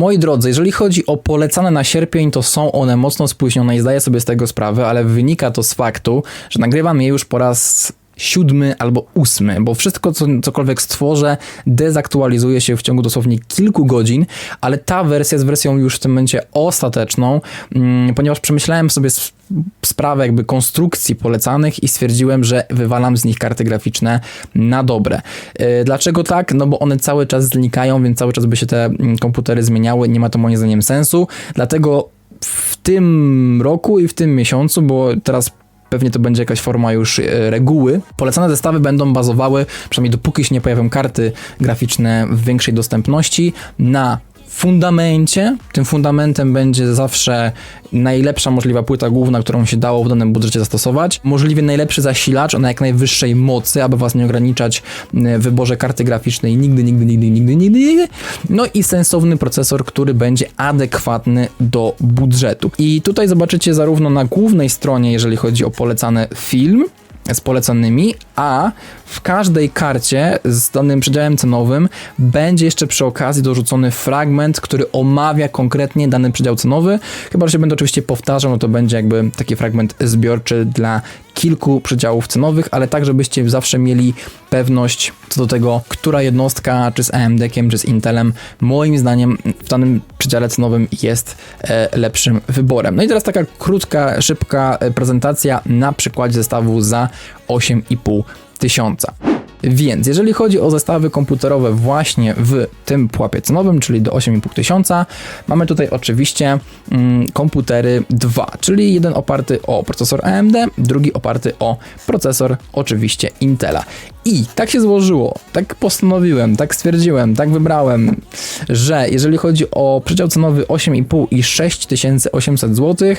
Moi drodzy, jeżeli chodzi o polecane na sierpień, to są one mocno spóźnione i zdaję sobie z tego sprawę, ale wynika to z faktu, że nagrywam je już po raz siódmy albo ósmy, bo wszystko, co, cokolwiek stworzę, dezaktualizuje się w ciągu dosłownie kilku godzin, ale ta wersja jest wersją już w tym momencie ostateczną, mm, ponieważ przemyślałem sobie sp- sprawę jakby konstrukcji polecanych i stwierdziłem, że wywalam z nich karty graficzne na dobre. Yy, Dlaczego tak? No bo one cały czas znikają, więc cały czas by się te mm, komputery zmieniały, nie ma to moim zdaniem sensu, dlatego w tym roku i w tym miesiącu, bo teraz pewnie to będzie jakaś forma już e, reguły. Polecane zestawy będą bazowały, przynajmniej dopóki się nie pojawią karty graficzne w większej dostępności, na fundamencie. Tym fundamentem będzie zawsze najlepsza możliwa płyta główna, którą się dało w danym budżecie zastosować. Możliwie najlepszy zasilacz na jak najwyższej mocy, aby was nie ograniczać e, w wyborze karty graficznej nigdy, nigdy, nigdy, nigdy, nigdy, nigdy. No i sensowny procesor, który będzie adekwatny do budżetu. I tutaj zobaczycie zarówno na głównej stronie, jeżeli chodzi o polecany film, z polecanymi, a w każdej karcie z danym przedziałem cenowym będzie jeszcze przy okazji dorzucony fragment, który omawia konkretnie dany przedział cenowy. Chyba, że się będę oczywiście powtarzał, no to będzie jakby taki fragment zbiorczy dla kilku przedziałów cenowych, ale tak, żebyście zawsze mieli pewność co do tego, która jednostka, czy z AMD-kiem, czy z Intelem, moim zdaniem w danym przedziale cenowym jest e, lepszym wyborem. No i teraz taka krótka, szybka e, prezentacja na przykładzie zestawu za 8,5 tysiąca. Więc jeżeli chodzi o zestawy komputerowe właśnie w tym pułapie cenowym, czyli do 8,5 tysiąca, mamy tutaj oczywiście mm, komputery dwa, czyli jeden oparty o procesor AMD, drugi oparty o procesor oczywiście Intela. I tak się złożyło, tak postanowiłem, tak stwierdziłem, tak wybrałem, że jeżeli chodzi o przedział cenowy 8,5 i 6800 zł,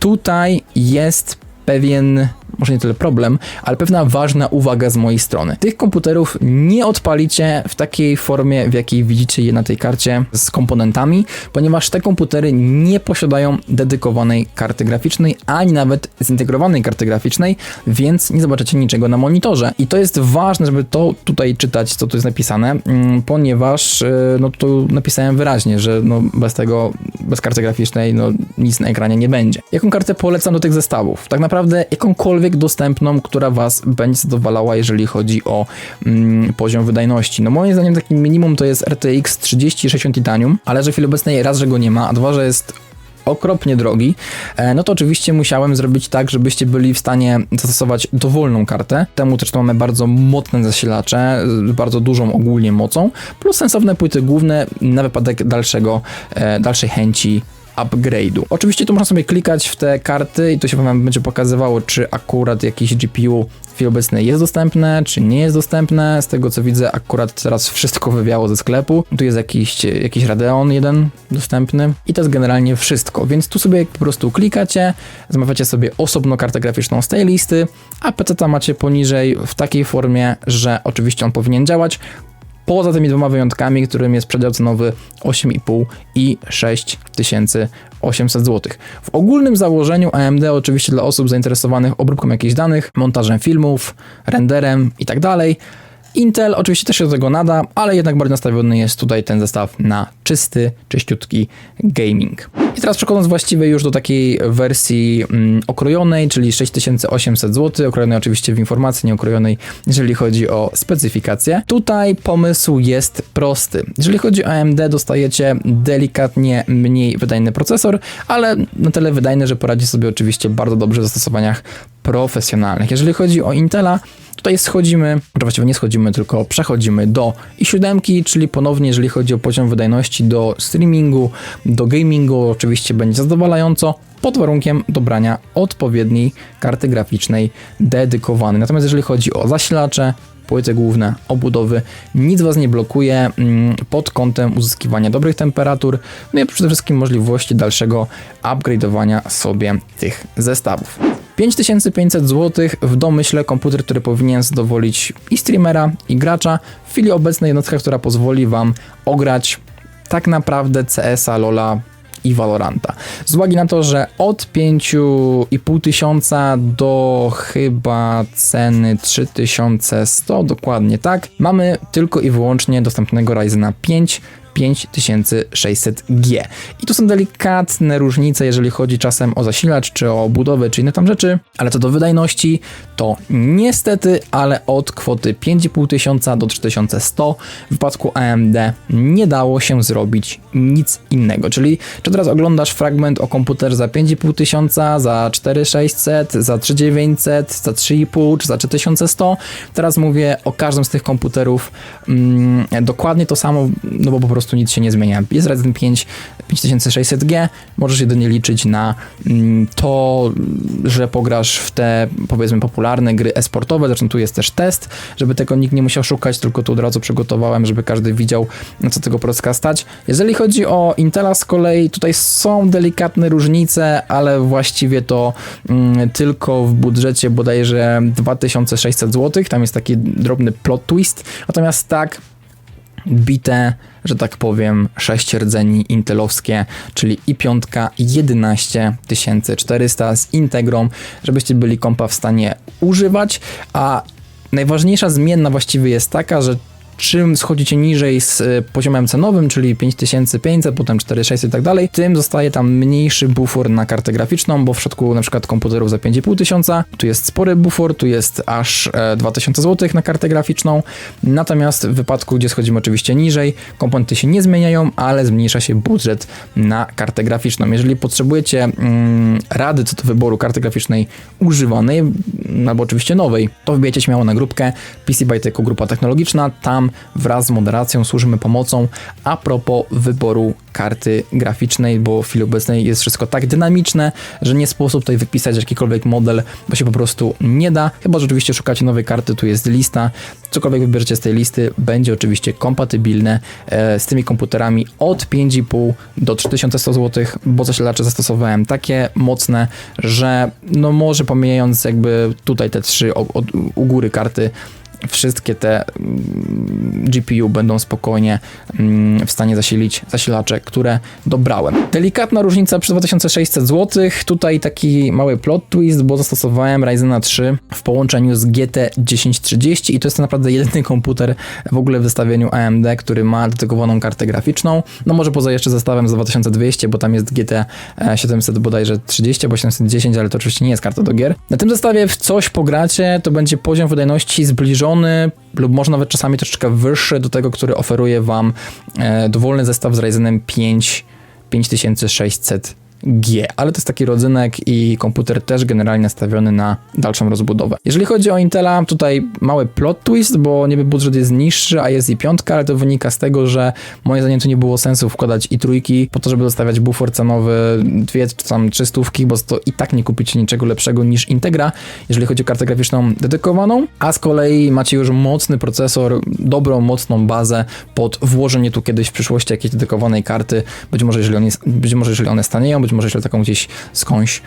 tutaj jest pewien, może nie tyle problem, ale pewna ważna uwaga z mojej strony. Tych komputerów nie odpalicie w takiej formie, w jakiej widzicie je na tej karcie z komponentami, ponieważ te komputery nie posiadają dedykowanej karty graficznej, ani nawet zintegrowanej karty graficznej, więc nie zobaczycie niczego na monitorze. I to jest ważne, żeby to tutaj czytać, co tu jest napisane, mm, ponieważ e, no tu napisałem wyraźnie, że no bez tego, bez karty graficznej, no nic na ekranie nie będzie. Jaką kartę polecam do tych zestawów? Tak naprawdę jakąkolwiek dostępną, która Was będzie zadowalała, jeżeli chodzi o mm, poziom wydajności. No moim zdaniem takim minimum to jest RTX 3060 Titanium, ale że w chwili obecnej raz, że go nie ma, a dwa, że jest okropnie drogi, e, no to oczywiście musiałem zrobić tak, żebyście byli w stanie zastosować dowolną kartę. Temu też mamy bardzo mocne zasilacze, z bardzo dużą ogólnie mocą, plus sensowne płyty główne na wypadek dalszego, e, dalszej chęci upgrade'u. Oczywiście tu można sobie klikać w te karty i to się wam będzie pokazywało, czy akurat jakiś GPU w chwili obecnej jest dostępne, czy nie jest dostępne. Z tego co widzę, akurat teraz wszystko wywiało ze sklepu. Tu jest jakiś, jakiś Radeon jeden dostępny i to jest generalnie wszystko. Więc tu sobie po prostu klikacie, zamawiacie sobie osobno kartę graficzną z tej listy, a PC macie poniżej w takiej formie, że oczywiście on powinien działać. Poza tymi dwoma wyjątkami, którym jest przedział cenowy 8,5 i 6800 zł. W ogólnym założeniu AMD oczywiście dla osób zainteresowanych obróbką jakichś danych, montażem filmów, renderem itd. Intel oczywiście też się do tego nada, ale jednak bardziej nastawiony jest tutaj ten zestaw na czysty, czyściutki gaming. I teraz przechodząc właściwie już do takiej wersji mm, okrojonej, czyli 6800 zł, okrojonej oczywiście w informacji, nie okrojonej, jeżeli chodzi o specyfikację. Tutaj pomysł jest prosty. Jeżeli chodzi o AMD, dostajecie delikatnie mniej wydajny procesor, ale na tyle wydajny, że poradzi sobie oczywiście bardzo dobrze w zastosowaniach profesjonalnych. Jeżeli chodzi o Intela, Tutaj schodzimy, właściwie nie schodzimy, tylko przechodzimy do i7, czyli ponownie, jeżeli chodzi o poziom wydajności do streamingu, do gamingu, oczywiście będzie zadowalająco, pod warunkiem dobrania odpowiedniej karty graficznej dedykowanej. Natomiast jeżeli chodzi o zasilacze, płyty główne, obudowy, nic Was nie blokuje mm, pod kątem uzyskiwania dobrych temperatur, no i przede wszystkim możliwości dalszego upgrade'owania sobie tych zestawów. 5500 zł w domyśle komputer, który powinien zadowolić i streamera, i gracza. W chwili obecnej jednostka, która pozwoli Wam ograć tak naprawdę CS-a, LoL'a i Valoranta. Z uwagi na to, że od 5,5 tysiąca do chyba ceny 3100, dokładnie tak, mamy tylko i wyłącznie dostępnego Ryzena 5 5600G. I tu są delikatne różnice, jeżeli chodzi czasem o zasilacz, czy o budowę, czy inne tam rzeczy, ale co do wydajności, to niestety, ale od kwoty 5500 do 3100 w przypadku AMD nie dało się zrobić nic innego. Czyli czy teraz oglądasz fragment o komputer za 5500, za 4600, za 3900, za 3,5 czy za 3100, teraz mówię o każdym z tych komputerów mm, dokładnie to samo, no bo po prostu nic się nie zmienia. Jest Ryzen 5 5600G, możesz jedynie liczyć na mm, to, że pograsz w te powiedzmy popularne gry e-sportowe, zresztą tu jest też test, żeby tego nikt nie musiał szukać, tylko tu od razu przygotowałem, żeby każdy widział, na co tego procka stać. Jeżeli chodzi o Intela z kolei, tutaj są delikatne różnice, ale właściwie to mm, tylko w budżecie bodajże 2600 zł, tam jest taki drobny plot twist, natomiast tak, bite, że tak powiem, 6 rdzeni intelowskie, czyli i5 11400 z Integrą, żebyście byli kompa w stanie używać, a najważniejsza zmienna właściwie jest taka, że czym schodzicie niżej z y, poziomem cenowym, czyli 5500, potem 4600 i tak dalej, tym zostaje tam mniejszy bufor na kartę graficzną, bo w przypadku na przykład komputerów za 5500 tu jest spory bufor, tu jest aż 2000 e, zł na kartę graficzną, natomiast w wypadku, gdzie schodzimy oczywiście niżej, komponenty się nie zmieniają, ale zmniejsza się budżet na kartę graficzną. Jeżeli potrzebujecie mm, rady co do wyboru karty graficznej używanej, mm, albo oczywiście nowej, to wbijecie śmiało na grupkę PC Byte jako grupa technologiczna, tam wraz z moderacją służymy pomocą. A propos wyboru karty graficznej, bo w chwili obecnej jest wszystko tak dynamiczne, że nie sposób tutaj wypisać jakikolwiek model, bo się po prostu nie da, chyba że oczywiście szukacie nowej karty, tu jest lista, cokolwiek wybierzecie z tej listy, będzie oczywiście kompatybilne e, z tymi komputerami od 5,5 do 3100 zł, bo zasilacze zastosowałem takie mocne, że no może pomijając jakby tutaj te trzy u góry karty, wszystkie te mm, GPU będą spokojnie mm, w stanie zasilić zasilacze, które dobrałem. Delikatna różnica przy 2600 zł. Tutaj taki mały plot twist, bo zastosowałem Ryzena 3 w połączeniu z GT 1030 i to jest naprawdę jedyny komputer w ogóle w zestawieniu AMD, który ma dedykowaną kartę graficzną. No może poza jeszcze zestawem za 2200, bo tam jest GT 700 bodajże 30 albo 710, ale to oczywiście nie jest karta do gier. Na tym zestawie w coś pogracie, to będzie poziom wydajności zbliżony lub może nawet czasami troszeczkę wyższy do tego, który oferuje Wam e, dowolny zestaw z Ryzenem 5 5600 G, ale to jest taki rodzynek i komputer też generalnie nastawiony na dalszą rozbudowę. Jeżeli chodzi o Intela, tutaj mały plot twist, bo niby budżet jest niższy, a jest i piątka, ale to wynika z tego, że moim zdaniem tu nie było sensu wkładać i trójki po to, żeby dostawiać bufor cenowy dwie czy tam trzy stówki, bo to i tak nie kupicie niczego lepszego niż Integra, jeżeli chodzi o kartę graficzną dedykowaną, a z kolei macie już mocny procesor, dobrą, mocną bazę pod włożenie tu kiedyś w przyszłości jakiejś dedykowanej karty, być może jeżeli, on jest, być może jeżeli one stanieją, być być może taką gdzieś skądś,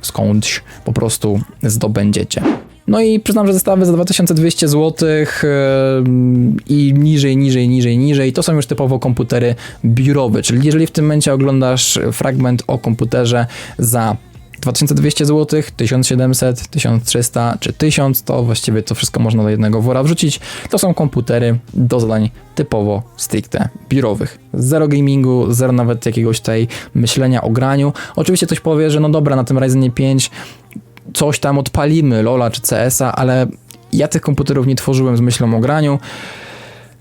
skądś po prostu zdobędziecie. No i przyznam, że zestawy za 2200 zł i niżej, niżej, niżej, niżej to są już typowo komputery biurowe, czyli jeżeli w tym momencie oglądasz fragment o komputerze za 2200 zł, 1700, 1300 czy 1000, to właściwie to wszystko można do jednego wora wrzucić. To są komputery do zadań typowo stricte biurowych. Zero gamingu, zero nawet jakiegoś tej myślenia o graniu. Oczywiście ktoś powie, że no dobra, na tym Ryzenie 5 coś tam odpalimy, Lola czy CS-a, ale ja tych komputerów nie tworzyłem z myślą o graniu.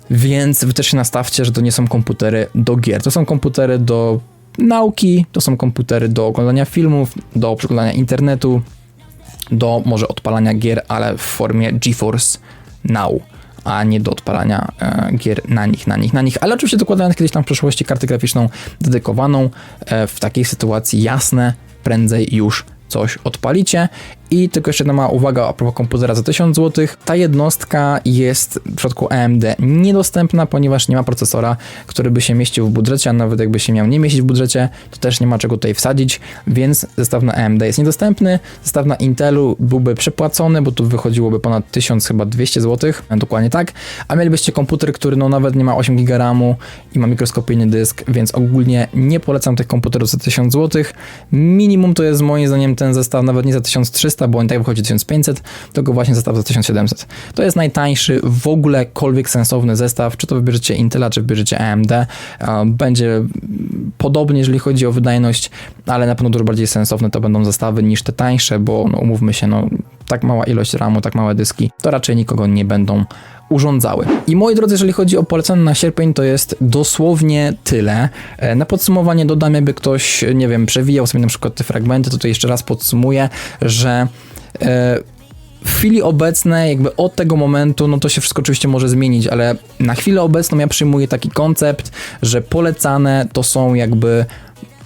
Więc wy też się nastawcie, że to nie są komputery do gier. To są komputery do nauki, to są komputery do oglądania filmów, do przeglądania internetu, do może odpalania gier, ale w formie GeForce Now a nie do odpalania e, gier na nich, na nich, na nich. Ale oczywiście dokładając kiedyś tam w przyszłości kartę graficzną dedykowaną, e, w takiej sytuacji jasne, prędzej już coś odpalicie i tylko jeszcze jedna mała uwaga a propos komputera za 1000 zł. Ta jednostka jest w przypadku AMD niedostępna, ponieważ nie ma procesora, który by się mieścił w budżecie, a nawet jakby się miał nie mieścić w budżecie, to też nie ma czego tutaj wsadzić, więc zestaw na AMD jest niedostępny. Zestaw na Intelu byłby przepłacony, bo tu wychodziłoby ponad 1000 chyba 200 zł, dokładnie tak, a mielibyście komputer, który no nawet nie ma 8 GB RAMu i ma mikroskopijny dysk, więc ogólnie nie polecam tych komputerów za 1000 zł. Minimum to jest moim zdaniem ten zestaw nawet nie za 1300, reszta, bo on tak wychodzi 1500, tylko właśnie zestaw za 1700. To jest najtańszy w ogólekolwiek sensowny zestaw, czy to wybierzecie Intela, czy wybierzecie AMD. Będzie podobnie, jeżeli chodzi o wydajność, ale na pewno dużo bardziej sensowne to będą zestawy niż te tańsze, bo no, umówmy się, no, tak mała ilość RAMu, tak małe dyski, to raczej nikogo nie będą urządzały. I moi drodzy, jeżeli chodzi o polecane na sierpień, to jest dosłownie tyle. E, Na podsumowanie dodam, jakby ktoś, nie wiem, przewijał sobie na przykład te fragmenty, to to jeszcze raz podsumuję, że e, w chwili obecnej, jakby od tego momentu, no to się wszystko oczywiście może zmienić, ale na chwilę obecną ja przyjmuję taki koncept, że polecane to są jakby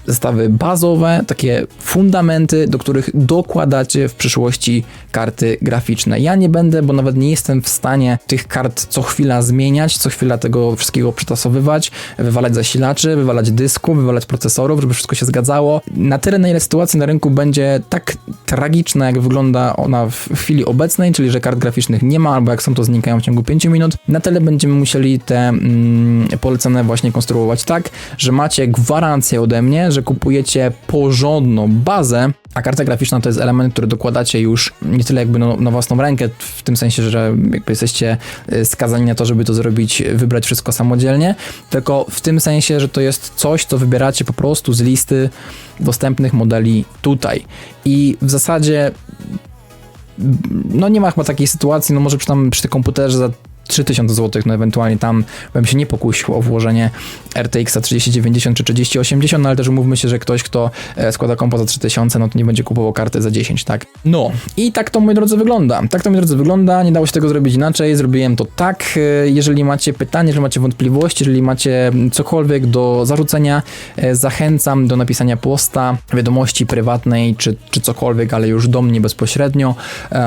zestawy bazowe, takie fundamenty, do których dokładacie w przyszłości karty graficzne. Ja nie będę, bo nawet nie jestem w stanie tych kart co chwila zmieniać, co chwila tego wszystkiego przetasowywać, wywalać zasilaczy, wywalać dysku, wywalać procesorów, żeby wszystko się zgadzało. Na tyle, na ile sytuacja na rynku będzie tak tragiczna, jak wygląda ona w chwili obecnej, czyli że kart graficznych nie ma, albo jak są, to znikają w ciągu 5 minut, na tyle będziemy musieli te mm, polecane właśnie konstruować tak, że macie gwarancję ode mnie, że kupujecie porządną bazę, a karta graficzna to jest element, który dokładacie już nie tyle jakby no, na własną rękę, w tym sensie, że jakby jesteście y, skazani na to, żeby to zrobić, wybrać wszystko samodzielnie, tylko w tym sensie, że to jest coś, co wybieracie po prostu z listy dostępnych modeli tutaj. I w zasadzie no nie ma chyba takiej sytuacji, no może przy, tam, przy tym komputerze za 3000 zł, no ewentualnie tam bym się nie pokusił o włożenie RTX 3090 czy 3080, no ale też umówmy się, że ktoś, kto e, składa kompo za 3000, no to nie będzie kupował karty za 10, tak? No i tak to, moi drodzy, wygląda. Tak to, moi drodzy, wygląda. Nie dało się tego zrobić inaczej, zrobiłem to tak. E, Jeżeli macie pytanie, jeżeli macie wątpliwości, jeżeli macie cokolwiek do zarzucenia, e, zachęcam do napisania posta, wiadomości prywatnej, czy, czy cokolwiek, ale już do mnie bezpośrednio,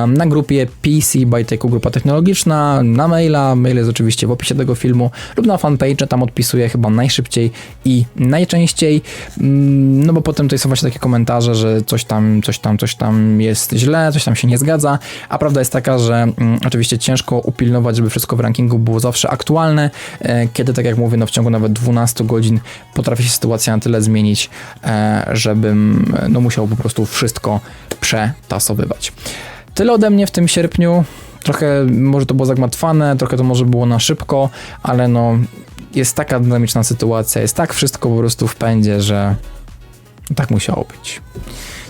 na grupie PC by Teku Grupa Technologiczna, na maila, mail jest oczywiście w opisie tego filmu, lub na fanpage, tam odpisuję chyba najszybciej i najczęściej, mm, no bo potem tutaj są właśnie takie komentarze, że coś tam, coś tam, coś tam jest źle, coś tam się nie zgadza, a prawda jest taka, że mm, oczywiście ciężko upilnować, żeby wszystko w rankingu było zawsze aktualne, e, kiedy, tak jak mówię, no w ciągu nawet 12 godzin potrafi się sytuacja na tyle zmienić, e, żebym no musiał po prostu wszystko przetasowywać. Tyle ode mnie w tym sierpniu. Trochę może to było zagmatwane, trochę to może było na szybko, ale no jest taka dynamiczna sytuacja, jest tak wszystko po prostu w pędzie, że tak musiało być.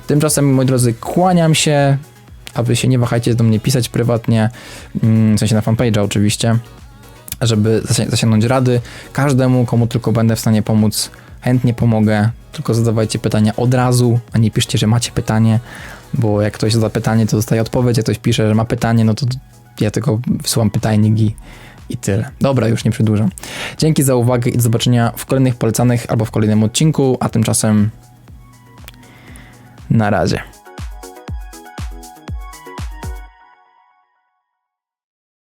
Tymczasem, moi drodzy, kłaniam się, a wy się nie wahajcie do mnie pisać prywatnie, mm, w sensie na fanpage'a oczywiście, żeby zasi- zasięgnąć rady. Każdemu, komu tylko będę w stanie pomóc, chętnie pomogę. Tylko zadawajcie pytania od razu, a nie piszcie, że macie pytanie, bo jak ktoś zada pytanie, to dostaje odpowiedź, jak ktoś pisze, że ma pytanie, no to ja tylko wysyłam pytajnik i, i tyle. Dobra, już nie przedłużam. Dzięki za uwagę i do zobaczenia w kolejnych polecanych albo w kolejnym odcinku, a tymczasem na razie.